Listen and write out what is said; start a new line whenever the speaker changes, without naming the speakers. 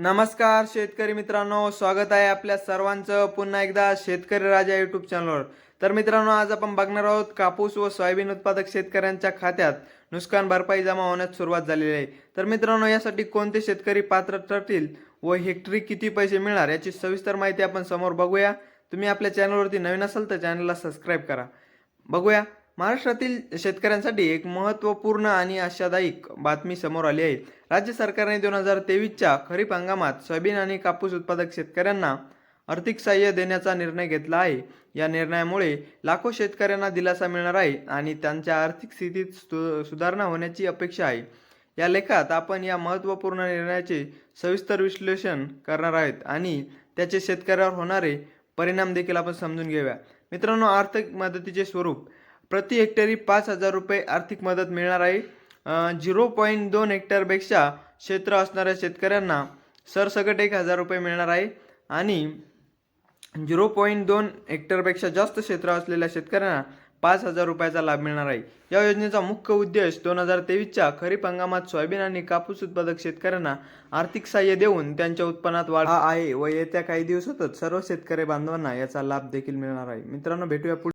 नमस्कार शेतकरी मित्रांनो स्वागत आहे आपल्या सर्वांचं पुन्हा एकदा शेतकरी राजा युट्यूब चॅनलवर तर मित्रांनो आज आपण बघणार आहोत कापूस व सोयाबीन उत्पादक शेतकऱ्यांच्या खात्यात नुकसान भरपाई जमा होण्यास सुरुवात झालेली आहे. तर मित्रांनो यासाठी कोणते शेतकरी पात्र ठरतील व हेक्टरी किती पैसे मिळणार याची सविस्तर माहिती आपण समोर बघूया. तुम्ही आपल्या चॅनलवरती नवीन असाल तर चॅनलला सबस्क्राईब करा. बघूया. महाराष्ट्रातील शेतकऱ्यांसाठी एक महत्त्वपूर्ण आणि आशादायक बातमी समोर आली आहे. राज्य सरकारने दोन हजार तेवीसच्या खरीप हंगामात सोयाबीन आणि कापूस उत्पादक शेतकऱ्यांना आर्थिक सहाय्य देण्याचा निर्णय घेतला आहे. या निर्णयामुळे लाखो शेतकऱ्यांना दिलासा मिळणार आहे आणि त्यांच्या आर्थिक स्थितीत सु सुधारणा होण्याची अपेक्षा आहे. या लेखात आपण या महत्त्वपूर्ण निर्णयाचे सविस्तर विश्लेषण करणार आहेत आणि त्याचे शेतकऱ्यावर होणारे परिणाम देखील आपण समजून घेऊया. मित्रांनो आर्थिक मदतीचे स्वरूप प्रति हेक्टरी पाच हजार रुपये आर्थिक मदत मिळणार आहे. झिरो पॉईंट दोन हेक्टरपेक्षा क्षेत्र असणाऱ्या शेतकऱ्यांना सरसकट एक हजार रुपये मिळणार आहे. आणि झिरो पॉईंट दोन हेक्टरपेक्षा जास्त क्षेत्र असलेल्या शेतकऱ्यांना पाच हजार रुपयाचा लाभ मिळणार आहे. या योजनेचा मुख्य उद्देश दोन हजार तेवीसच्या खरीप हंगामात सोयाबीन आणि कापूस उत्पादक शेतकऱ्यांना आर्थिक सहाय्य देऊन त्यांच्या उत्पन्नात वाढ आहे व येत्या काही दिवसातच सर्व शेतकरी बांधवांना याचा लाभ देखील मिळणार आहे. मित्रांनो भेटूया पुढे